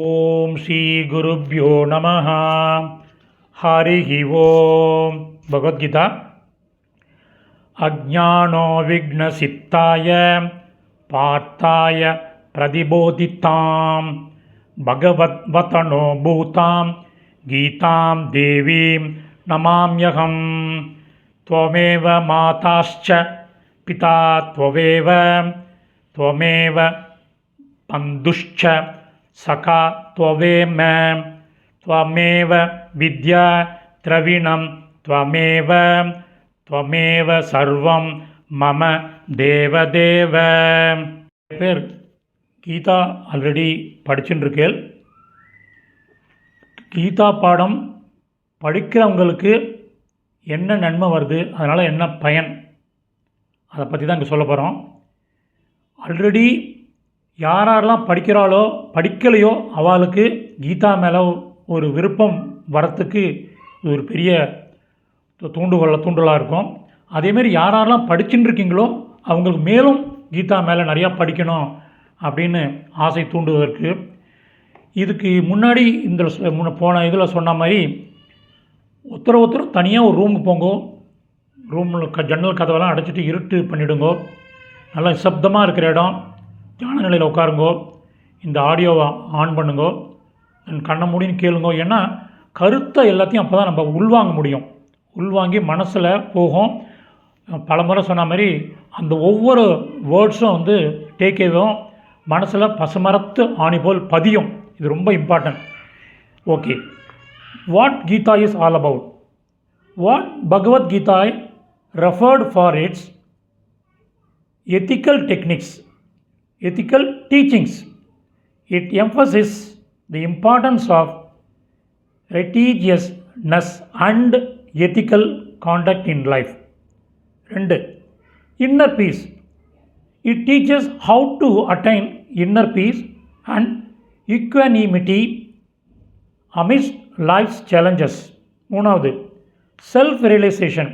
ॐ श्रीगुरुभ्यो नमः। हरिः ॐ भगवद्गीता। अज्ञानो विघ्नसित्ताय पार्थाय प्रतिबोधितां भगवद्वतनो भूतां गीतां देवीं नमाम्यहं त्वमेव माताश्च पिता त्वमेव त्वमेव बन्धुश्च சகா துவவேம துவமேவ வித்யா திரவிணம் துவமேவ துவமேவ சர்வம் மம தேவதேவ. பேர் கீதா ஆல்ரெடி படிச்சுட்டுருக்கேள். கீதா பாடம் படிக்கிறவங்களுக்கு என்ன நன்மை வருது அதனால் என்ன பயன் அதை பற்றி தான் இங்கே சொல்ல போகிறோம் ஆல்ரெடி யார் யாரெல்லாம் படிக்கிறாளோ படிக்கலையோ அவளுக்கு கீதா மேலே ஒரு விருப்பம் வரத்துக்கு இது ஒரு பெரிய து- தூண்டுகோல தூண்டுலாக இருக்கும். அதேமாரி யார் யாரெல்லாம் படிச்சுட்டு இருக்கீங்களோ அவங்களுக்கு மேலும் கீதா மேலே நிறையா படிக்கணும் அப்படின்னு ஆசை தூண்டுவதற்கு. இதுக்கு முன்னாடி இந்த முன்ன போன இதில் சொன்ன மாதிரி ஒருத்தர் ஒருத்தர் தனியாக ஒரு ரூமுக்கு போங்கோ ரூமில் க ஜன்னல் கதவெல்லாம் அடைச்சிட்டு இருட்டு பண்ணிவிடுங்கோ நல்லா சப்தமாக இருக்கிற இடம். தியான நிலையில் உட்காருங்கோ. இந்த ஆடியோவை ஆன் பண்ணுங்கோ. கண்ணை மூடின்னு கேளுங்கோ. ஏன்னா கருத்தை எல்லாத்தையும் அப்போ தான் நம்ம உள்வாங்க முடியும். உள்வாங்கி மனசில் போகும். பல முறை சொன்ன மாதிரி அந்த ஒவ்வொரு வேர்ட்ஸும் வந்து டேக்கேவும் மனசில் பசுமரத்து ஆணி போல் பதியும். இது ரொம்ப important okay what Gita is all about what Bhagavad referred for it's its ethical techniques, ethical teachings. It emphasizes the importance of righteousness and ethical conduct in life. ரெண்டு inner peace. It teaches how to attain inner peace and equanimity amidst life's challenges. மூணாவது self realisation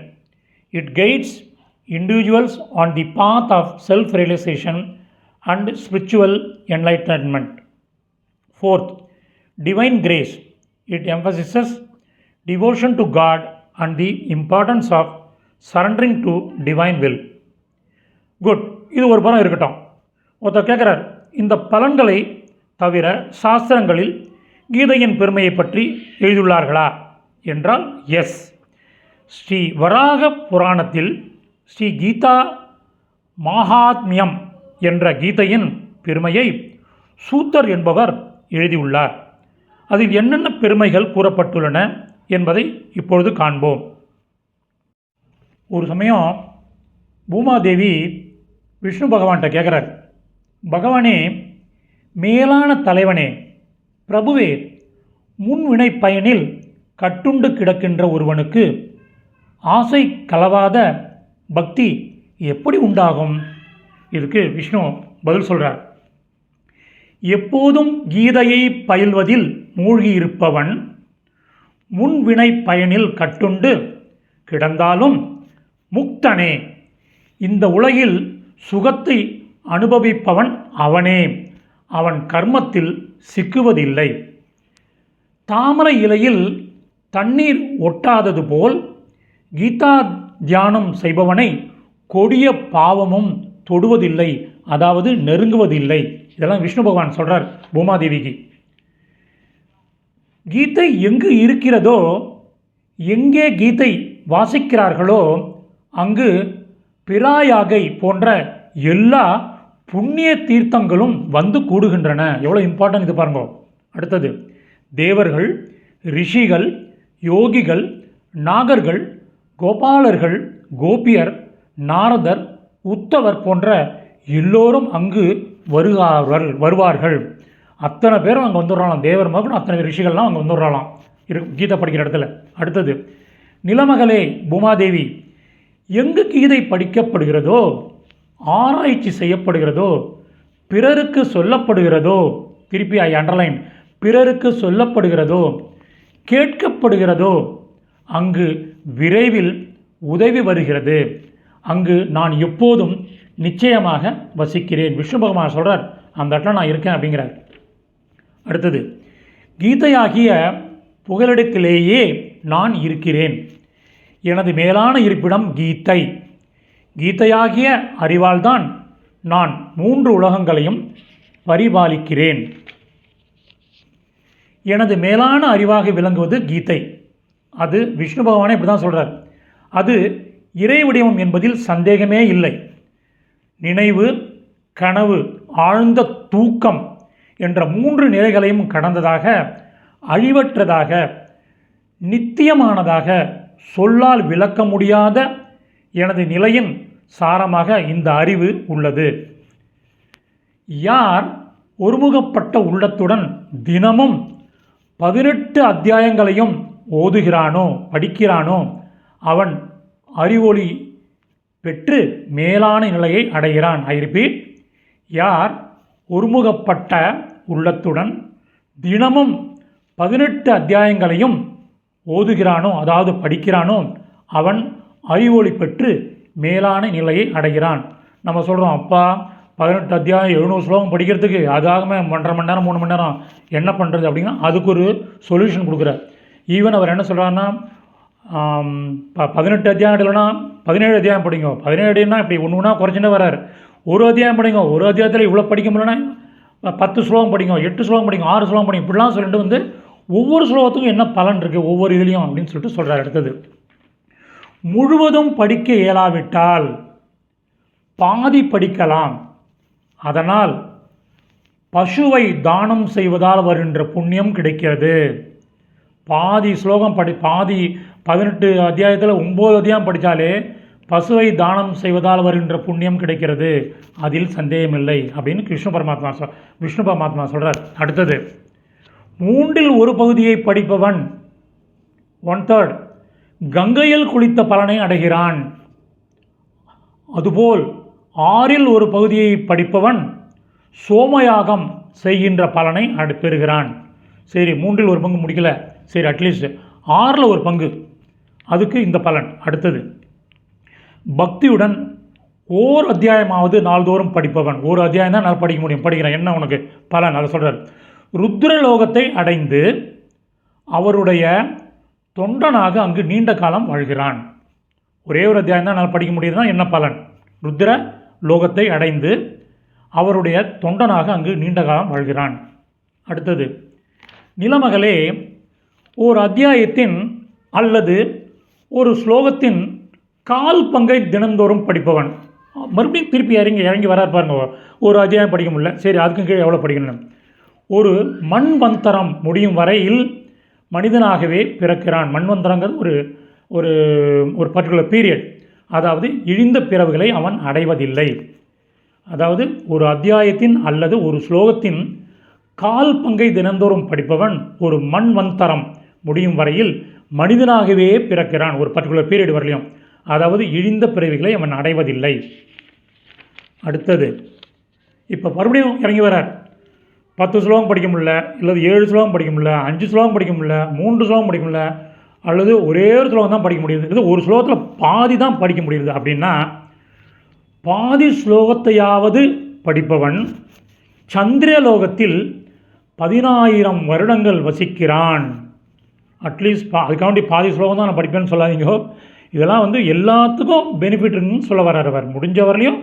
it guides individuals on the path of self realisation and spiritual enlightenment forth divine grace it emphasises devotion to god and the importance of surrendering to divine will good இது ஒரு படம் இருக்கட்டும். ஒருத்தர் கேட்குறார் இந்த பலன்களை தவிர சாஸ்திரங்களில் கீதையின் பெருமையை பற்றி எழுதியுள்ளார்களா? என்றால் எஸ் ஸ்ரீ வராக புராணத்தில் ஸ்ரீ கீதா மகாத்மியம் என்ற கீதையின் பெருமையை சூத்தர் என்பவர் எழுதியுள்ளார். அதில் என்னென்ன பெருமைகள் கூறப்பட்டுள்ளன என்பதை இப்பொழுது காண்போம். ஒரு சமயம் பூமாதேவி விஷ்ணு பகவான்கிட்ட கேட்குறார் பகவானே மேலான தலைவனே பிரபுவே முன்வினை பயனில் கட்டுண்டு கிடக்கின்ற ஒருவனுக்கு ஆசை கலவாத பக்தி எப்படி உண்டாகும்? இதுக்கு விஷ்ணு பதில் சொல்கிறார் எப்போதும் கீதையை பயில்வதில் மூழ்கியிருப்பவன் முன்வினை பயனில் கட்டுண்டு கிடந்தாலும் முக்தனே. இந்த உலகில் சுகத்தை அனுபவிப்பவன் அவனே. அவன் கர்மத்தில் சிக்குவதில்லை. தாமரை இலையில் தண்ணீர் ஒட்டாதது போல் கீதா தியானம் செய்பவனை கொடிய பாவமும் தொடுவதில்லை அதாவது நெருங்குவதில்லை. இதெல்லாம் விஷ்ணு பகவான் சொல்கிறார் பூமாதேவிக்கு. கீதை எங்கு இருக்கிறதோ எங்கே கீதை வாசிக்கிறார்களோ அங்கு பிராயாகை போன்ற எல்லா புண்ணிய தீர்த்தங்களும் வந்து கூடுகின்றன. எவ்வளோ இம்பார்ட்டன்ட் இது பாருங்க. அடுத்தது தேவர்கள் ரிஷிகள் யோகிகள் நாகர்கள் கோபாலர்கள் கோபியர் நாரதர் உத்தவர் போன்ற எல்லோரும் அங்கு வருகார்கள் வருவார்கள். அத்தனை பேரும் அங்கே வந்துடுறாளாம். தேவர் மகன் அத்தனை ரிஷிகள்லாம் அங்கே வந்துடுறாளாம். இரு கீதை படிக்கிற இடத்துல. அடுத்தது நிலமகளே பூமாதேவி எங்கு கீதை படிக்கப்படுகிறதோ ஆராய்ச்சி செய்யப்படுகிறதோ பிறருக்கு சொல்லப்படுகிறதோ திருப்பி ஐ அண்டர்லைன் பிறருக்கு சொல்லப்படுகிறதோ கேட்கப்படுகிறதோ அங்கு விரைவில் உதவி வருகிறது. அங்கு நான் எப்போதும் நிச்சயமாக வசிக்கிறேன். விஷ்ணு பகவான் சொல்கிறார் அந்த இடத்துல நான் இருக்கேன் அப்படிங்கிறார். அடுத்தது கீதையாகிய புகலிடத்திலேயே நான் இருக்கிறேன். எனது மேலான இருப்பிடம் கீதை. கீதையாகிய அறிவால்தான் நான் மூன்று உலகங்களையும் பரிபாலிக்கிறேன். எனது மேலான அறிவாக விளங்குவது கீதை. அது விஷ்ணு பகவானே இப்படி தான் சொல்கிறார் அது இறை வடிவம் என்பதில் சந்தேகமே இல்லை. நினைவு கனவு ஆழ்ந்த தூக்கம் என்ற மூன்று நிலைகளையும் கடந்ததாக அழிவற்றதாக நித்தியமானதாக சொல்லால் விளக்க முடியாத எனது நிலையின் சாரமாக இந்த அறிவு உள்ளது. யார் ஒருமுகப்பட்ட உள்ளத்துடன் தினமும் பதினெட்டு அத்தியாயங்களையும் ஓதுகிறானோ படிக்கிறானோ அவன் அறிவொளி பெற்று மேலான நிலையை அடைகிறான். ஐ ரிப்பீட் யார் ஒருமுகப்பட்ட உள்ளத்துடன் தினமும் பதினெட்டு அத்தியாயங்களையும் ஓதுகிறானோ அதாவது படிக்கிறானோ அவன் அறிவொளி பெற்று மேலான நிலையை அடைகிறான். நம்ம சொல்கிறோம் அப்பா பதினெட்டு அத்தியாயம் எழுநூறு ஸ்லோகம் படிக்கிறதுக்கு அதுக்காகவே ஒன்றரை மணி நேரம் மூணு மணி நேரம் என்ன பண்ணுறது அப்படின்னா அதுக்கு ஒரு சொல்யூஷன் கொடுக்குறார். ஈவன் அவர் என்ன சொல்கிறாருன்னா ப பதினெட்டு அத்தியாயம் இல்லைன்னா பதினேழு அத்தியாயம் படிங்க. பதினேழுனா இப்படி ஒன்று ஒன்றா குறைஞ்சுன்னு வரார் ஒரு அத்தியாயம் படிங்க. ஒரு அத்தியாயத்தில் இவ்வளோ படிக்க முடியலன்னா பத்து ஸ்லோகம் படிங்க எட்டு ஸ்லோகம் படிங்க ஆறு ஸ்லோகம் படிங்க. இப்படிலாம் சொல்லிட்டு வந்து ஒவ்வொரு ஸ்லோகத்துக்கும் என்ன பலன் இருக்குது ஒவ்வொரு இதுலேயும் அப்படின்னு சொல்லிட்டு சொல்கிறார் அடுத்தது. முழுவதும் படிக்க இயலாவிட்டால் பாதி படிக்கலாம். அதனால் பசுவை தானம் செய்வதால் வருகின்ற புண்ணியம் கிடைக்கிறது. பாதி ஸ்லோகம் படி பாதி பதினெட்டு அத்தியாயத்தில் ஒம்பது அத்தியாயம் படித்தாலே பசுவை தானம் செய்வதால் வருகின்ற புண்ணியம் கிடைக்கிறது. அதில் சந்தேகமில்லை அப்படின்னு கிருஷ்ண பரமாத்மா சொ விஷ்ணு பரமாத்மா சொல்கிறார் அடுத்தது மூன்றில் ஒரு பகுதியை படிப்பவன் ஒன் தேர்ட் கங்கையில் குளித்த பலனை அடைகிறான். அதுபோல் ஆறில் ஒரு பகுதியை படிப்பவன் சோமயாகம் செய்கின்ற பலனை அடு பெறுகிறான். சரி மூன்றில் ஒரு பங்கு முடிக்கல. சரி அட்லீஸ்ட் ஆறில் ஒரு பங்கு. அதுக்கு இந்த பலன். அடுத்தது பக்தியுடன் ஓர் அத்தியாயமாவது நாள்தோறும் படிப்பவன். ஒரு அத்தியாயம் தான் நான் படிக்க முடியும். படிக்கிறேன். என்ன உனக்கு? பலன். அதை சொல்கிறார் ருத்ரலோகத்தை அடைந்து அவருடைய தொண்டனாக அங்கு நீண்ட காலம் வாழ்கிறான். ஒரே ஒரு அத்தியாயம் தான் நான் படிக்க முடியுதுன்னா என்ன பலன்? ருத்ர லோகத்தை அடைந்து அவருடைய தொண்டனாக அங்கு நீண்ட காலம் வாழ்கிறான். அடுத்தது நிலமகளே ஓர் அத்தியாயத்தின் அல்லது ஒரு ஸ்லோகத்தின் கால் பங்கை தினந்தோறும் படிப்பவன். மறுபடியும் திருப்பி இறங்கி இறங்கி வரார் பாருங்க ஒரு அத்தியாயம் படிக்க முடியல. சரி அதுக்கும் கீழே எவ்வளோ படிக்கணும்? ஒரு மண்வந்தரம் முடியும் வரையில் மனிதனாகவே பிறக்கிறான். மண்வந்தரங்கிறது ஒரு ஒரு ஒரு பர்டிகுலர் பீரியட் அதாவது இழிந்த பிறவுகளை அவன் அடைவதில்லை. அதாவது ஒரு அத்தியாயத்தின் அல்லது ஒரு ஸ்லோகத்தின் கால் பங்கை தினந்தோறும் படிப்பவன் ஒரு மண்வந்தரம் முடியும் வரையில் மனிதனாகவே பிறக்கிறான் ஒரு பர்டிகுலர் பீரியட் வரலையும் அதாவது இழிந்த பிறவிகளை அவன் அடைவதில்லை. அடுத்தது இப்போ மறுபடியும் இறங்கி வரார் பத்து ஸ்லோகம் படிக்க முடியல இல்லது ஏழு ஸ்லோகம் படிக்க முடியல அஞ்சு ஸ்லோகம் படிக்க முடியல மூன்று ஸ்லோகம் படிக்க முடியல அல்லது ஒரே ஒரு ஸ்லோகம் தான் படிக்க முடியுது இது ஒரு ஸ்லோகத்தில் பாதி தான் படிக்க முடியுது அப்படின்னா பாதி ஸ்லோகத்தையாவது படிப்பவன் சந்திரலோகத்தில் பதினாயிரம் வருடங்கள் வசிக்கிறான். அட்லீஸ்ட் பா அதுக்காண்டி பாதி ஸ்லோகம் தான் நான் படிப்பேன்னு சொல்லாதீங்க. இதெல்லாம் வந்து எல்லாத்துக்கும் பெனிஃபிட் இருக்குன்னு சொல்ல வர்றார் அவர். முடிஞ்ச வரலையும்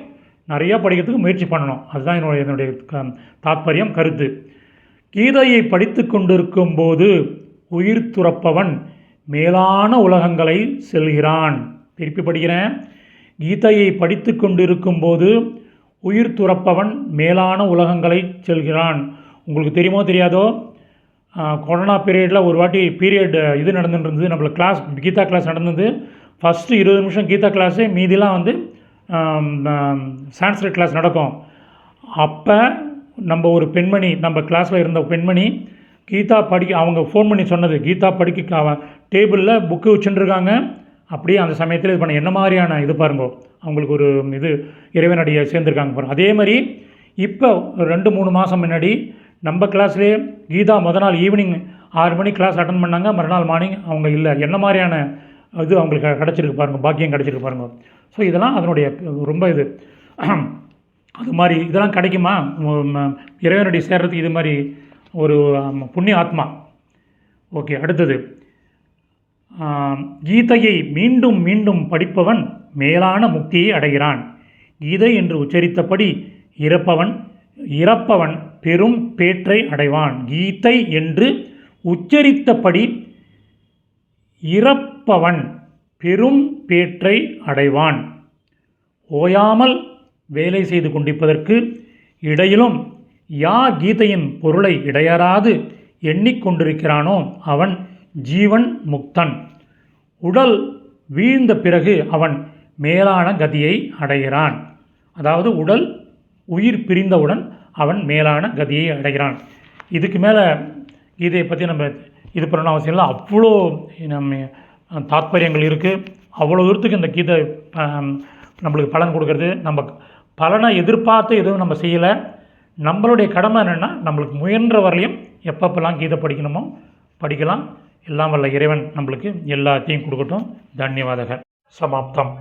நிறையா படிக்கிறதுக்கு முயற்சி பண்ணணும். அதுதான் என்னுடைய என்னுடைய க தாத்பரியம் கருத்து. கீதையை படித்து கொண்டிருக்கும் போது உயிர் துறப்பவன் மேலான உலகங்களை செல்கிறான். திருப்பி படிக்கிறேன். கீதையை படித்து கொண்டிருக்கும் போது உயிர் துறப்பவன் மேலான உலகங்களை செல்கிறான். உங்களுக்கு தெரியுமோ தெரியாதோ? கொரோனா பீரியடில் ஒரு வாட்டி பீரியட் இது நடந்துட்டு இருந்தது நம்மளுக்கு கிளாஸ் கீதா கிளாஸ் நடந்தது. ஃபஸ்ட்டு இருபது நிமிஷம் கீதா கிளாஸு மீதிலாம் வந்து சான்ஸ்கிரிட் கிளாஸ் நடக்கும். அப்போ நம்ம ஒரு பெண்மணி நம்ம கிளாஸில் இருந்த பெண்மணி கீதா படிக்க அவங்க ஃபோன் பண்ணி சொன்னது. கீதா படிக்க அவன் டேபிளில் புக்கு வச்சுட்டுருக்காங்க அப்படியே அந்த சமயத்தில் இது பண்ண என்ன மாதிரியான இது பாருங்கோ அவங்களுக்கு ஒரு இது இறைவனடியை சேர்ந்துருக்காங்க பாருங்கள் அதே மாதிரி இப்போ ரெண்டு மூணு மாதம் முன்னாடி நம்ம கிளாஸ்லேயே கீதா மொதல் நாள் ஈவினிங் ஆறு மணி கிளாஸ் அட்டன் பண்ணாங்க. மறுநாள் மார்னிங் அவங்க இல்லை. என்ன மாதிரியான இது அவங்களுக்கு கிடச்சிருக்கு பாருங்கள் பாக்கியம் கிடச்சிருக்கு பாருங்கள் ஸோ இதெல்லாம் அதனுடைய ரொம்ப இது. அது மாதிரி இதெல்லாம் கிடைக்குமா? இறைவனுடைய சேர்றதுக்கு இது மாதிரி ஒரு புண்ணிய ஆத்மா. ஓகே அடுத்தது. கீதையை மீண்டும் மீண்டும் படிப்பவன் மேலான முக்தியை அடைகிறான். கீதை என்று உச்சரித்தபடி இறப்பவன் இறப்பவன் பெரும் பேற்றை அடைவான். கீதை என்று உச்சரித்தபடி இறப்பவன் பெரும் பேற்றை அடைவான். ஓயாமல் வேலை செய்து கொண்டிருப்பதற்கு இடையிலும் யா கீதையின் பொருளை இடையறாது எண்ணிக்கொண்டிருக்கிறானோ அவன் ஜீவன் முக்தன். உடல் வீழ்ந்த பிறகு அவன் மேலான கதியை அடைகிறான். அதாவது உடல் உயிர் பிரிந்தவுடன் அவன் மேலான கதியை அடைகிறான். இதுக்கு மேலே கீதையை பற்றி நம்ம இது பண்ணணும் அவசியம் இல்லை. அவ்வளோ நம்ம தாத்பரியங்கள் இருக்குது அவ்வளோ தூரத்துக்கு இந்த கீதை நம்மளுக்கு பலன் கொடுக்கறது. நம்ம பலனை எதிர்பார்த்து எதுவும் நம்ம செய்யலை. நம்மளுடைய கடமை என்னென்னா நம்மளுக்கு முயன்ற வரலையும் எப்பப்பெல்லாம் கீதை படிக்கணுமோ படிக்கலாம். எல்லாம் வல்ல இறைவன் நம்மளுக்கு எல்லாத்தையும் கொடுக்கட்டும். தன்யவாதக சமாப்தம்.